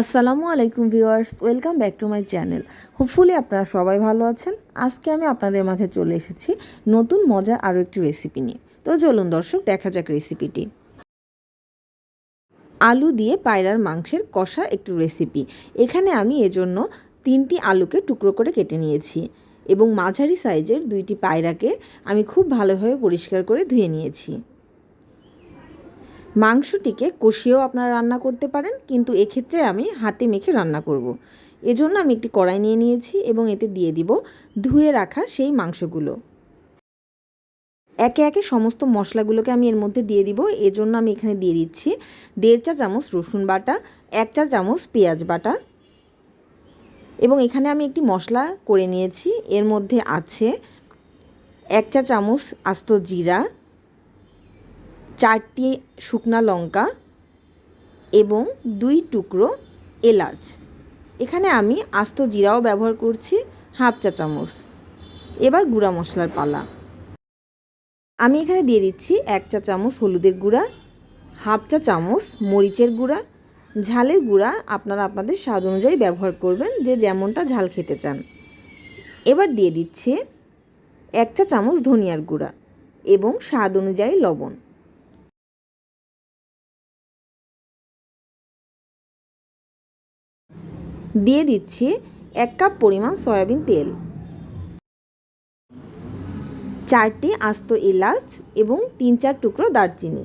আসসালামু আলাইকুম viewers, welcome back to my channel. Hopefully আপনারা সবাই ভালো আছেন। আজকে আমি আপনাদের মাঝে চলে এসেছি নতুন মজার আরও একটি রেসিপি নিয়ে। তো চলুন দর্শক, দেখা যাক রেসিপিটি আলু দিয়ে পায়রার মাংসের কষা একটু রেসিপি এখানে আমি এজন্য তিনটি আলুকে টুকরো করে কেটে নিয়েছি এবং মাঝারি সাইজের দুইটি পায়রাকে আমি খুব ভালোভাবে পরিষ্কার করে ধুয়ে নিয়েছি। মাংসটিকে কষিয়েও আপনারা রান্না করতে পারেন, কিন্তু এক্ষেত্রে আমি হাতে মেখে রান্না করব। এজন্য আমি একটি কড়াই নিয়ে নিয়েছি এবং এতে দিয়ে দিব ধুয়ে রাখা সেই মাংসগুলো। একে একে সমস্ত মশলাগুলোকে আমি এর মধ্যে দিয়ে দিব। এজন্য আমি এখানে দিয়ে দিচ্ছি দেড় চা চামচ রসুন বাটা, এক চা চামচ পেঁয়াজ বাটা। এবং এখানে আমি একটি মশলা করে নিয়েছি। এর মধ্যে আছে এক চা চামচ আস্ত জিরা চারটি শুকনা লঙ্কা এবং দুই টুকরো এলাচ। এখানে আমি আস্ত জিরাও ব্যবহার করছি, হাফ চা চামচ। এবার গুঁড়া মশলার পালা। আমি এখানে দিয়ে দিচ্ছি এক চা চামচ হলুদের গুঁড়া, হাফ চা চামচ মরিচের গুঁড়া। ঝালের গুঁড়া আপনারা আপনাদের স্বাদ অনুযায়ী ব্যবহার করবেন, যে যেমনটা ঝাল খেতে চান। এবার দিয়ে দিচ্ছি এক চা চামচ ধনিয়ার গুঁড়া এবং স্বাদ অনুযায়ী লবণ। দিয়ে দিচ্ছি এক কাপ পরিমাণ সয়াবিন তেল। চারটি আস্ত এলাচ এবং তিন চার টুকরো দারচিনি।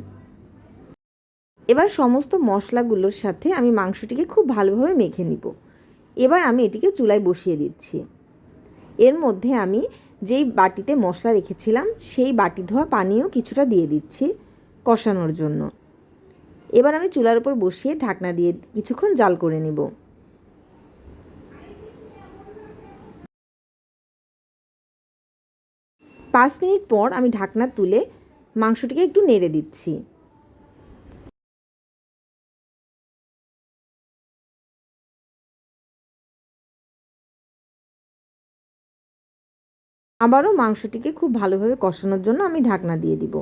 এবার সমস্ত মশলাগুলোর সাথে আমি মাংসটিকে খুব ভালোভাবে মেখে নিব। এবার আমি এটিকে চুলায় বসিয়ে দিচ্ছি। এর মধ্যে আমি যেই বাটিতে মশলা রেখেছিলাম, সেই বাটি ধোয়া পানিও কিছুটা দিয়ে দিচ্ছি কষানোর জন্য। এবার আমি চুলার উপর বসিয়ে ঢাকনা দিয়ে কিছুক্ষণ জাল করে নেব। পাঁচ মিনিট পর আমি ঢাকনা তুলে মাংসটিকে একটু নেড়ে দিচ্ছি। আবারও মাংসটিকে খুব ভালোভাবে কষানোর জন্য আমি ঢাকনা দিয়ে দিব।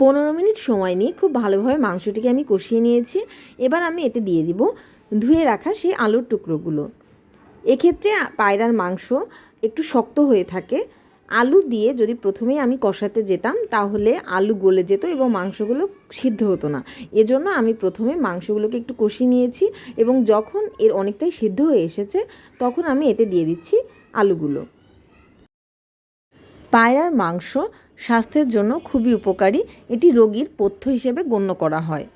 পনেরো মিনিট সময় নিয়ে খুব ভালোভাবে মাংসটিকে আমি কষিয়ে নিয়েছি। এবার আমি এতে দিয়ে দিব ধুয়ে রাখা সেই আলুর টুকরোগুলো। এক্ষেত্রে পায়রার মাংস একটু শক্ত হয়ে থাকে। আলু দিয়ে যদি প্রথমেই আমি কষাতে যেতাম, তাহলে আলু গলে যেত এবং মাংসগুলো সিদ্ধ হতো না। এজন্য আমি প্রথমে মাংসগুলোকে একটু কষিয়ে নিয়েছি এবং যখন এর অনেকটাই সিদ্ধ হয়ে এসেছে, তখন আমি এতে দিয়ে দিচ্ছি আলুগুলো। পায়রার মাংস স্বাস্থ্যের জন্য খুবই উপকারী। এটি রোগীর পথ্য হিসেবে গণ্য করা হয়।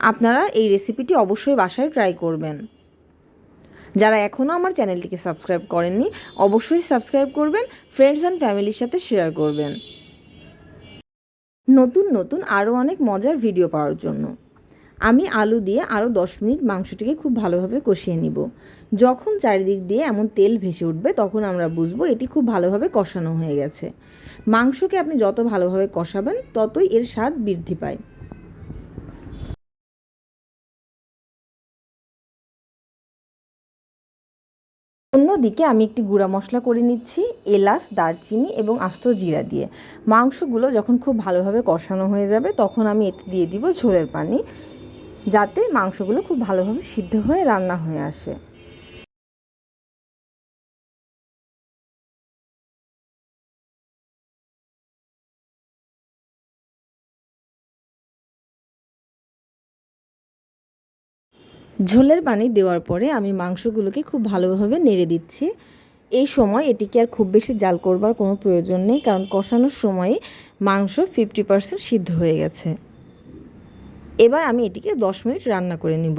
আপনারা এই রেসিপিটি অবশ্যই বাসায় ট্রাই করবেন। যারা এখনও আমার চ্যানেলটিকে সাবস্ক্রাইব করেননি, অবশ্যই সাবস্ক্রাইব করবেন ফ্রেন্ডস অ্যান্ড ফ্যামিলির সাথে শেয়ার করবেন। নতুন নতুন আরও অনেক মজার ভিডিও পাওয়ার জন্য। আমি আলু দিয়ে আরও দশ মিনিট মাংসটিকে খুব ভালোভাবে কষিয়ে নিব। যখন চারিদিক দিয়ে এমন তেল ভেসে উঠবে, তখন আমরা বুঝব এটি খুব ভালোভাবে কষানো হয়ে গেছে। মাংসকে আপনি যত ভালোভাবে কষাবেন, ততই এর স্বাদ বৃদ্ধি পায়। অন্যদিকে আমি একটি গুঁড়া মশলা করে নিচ্ছি, এলাচ, দারচিনি এবং আস্ত জিরা দিয়ে। মাংসগুলো যখন খুব ভালোভাবে কষানো হয়ে যাবে, তখন আমি এতে দিয়ে দিব ঝোলের পানি। যাতে মাংসগুলো খুব ভালোভাবে সিদ্ধ হয়ে রান্না হয়ে আসে। ঝোলের পানি দেওয়ার পরে আমি মাংসগুলোকে খুব ভালোভাবে নেড়ে দিচ্ছি। এই সময় এটিকে আর খুব বেশি জাল করবার কোনো প্রয়োজন নেই, কারণ কষানোর সময় মাংস ফিফটি পার্সেন্ট সিদ্ধ হয়ে গেছে। এবার আমি এটিকে দশ মিনিট রান্না করে নিব।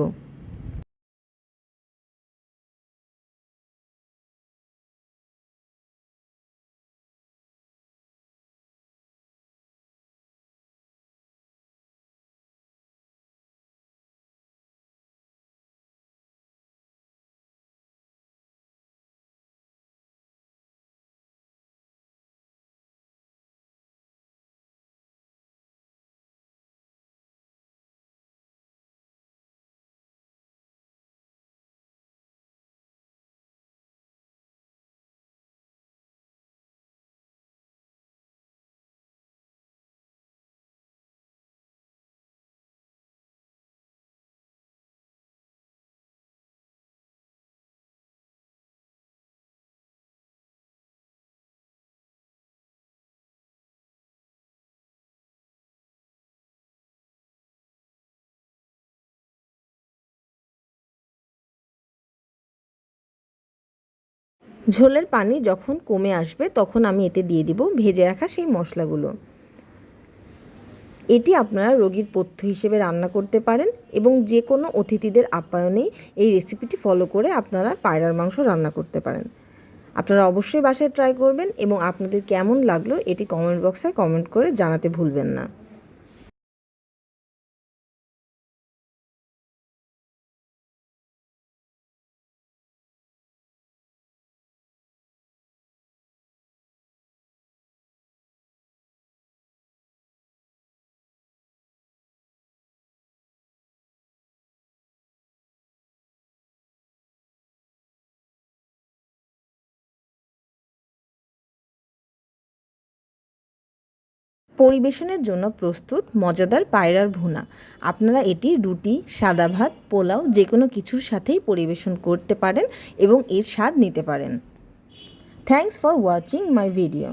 ঝোলের পানি যখন কমে আসবে, তখন আমি এতে দিয়ে দিব ভেজে রাখা সেই মশলাগুলো। এটি আপনারা রোগীর পথ্য হিসেবে রান্না করতে পারেন এবং যে কোনো অতিথিদের আপ্যায়নেই এই রেসিপিটি ফলো করে আপনারা পায়রার মাংস রান্না করতে পারেন। আপনারা অবশ্যই বাসায় ট্রাই করবেন এবং আপনাদের কেমন লাগল এটি কমেন্ট বক্সে কমেন্ট করে জানাতে ভুলবেন না। পরিবেশনের জন্য প্রস্তুত মজাদার পায়রার ভুনা। আপনারা এটি রুটি, সাদা ভাত, পোলাও যে কোনো কিছুর সাথেই পরিবেশন করতে পারেন এবং এর স্বাদ নিতে পারেন। Thanks for watching my video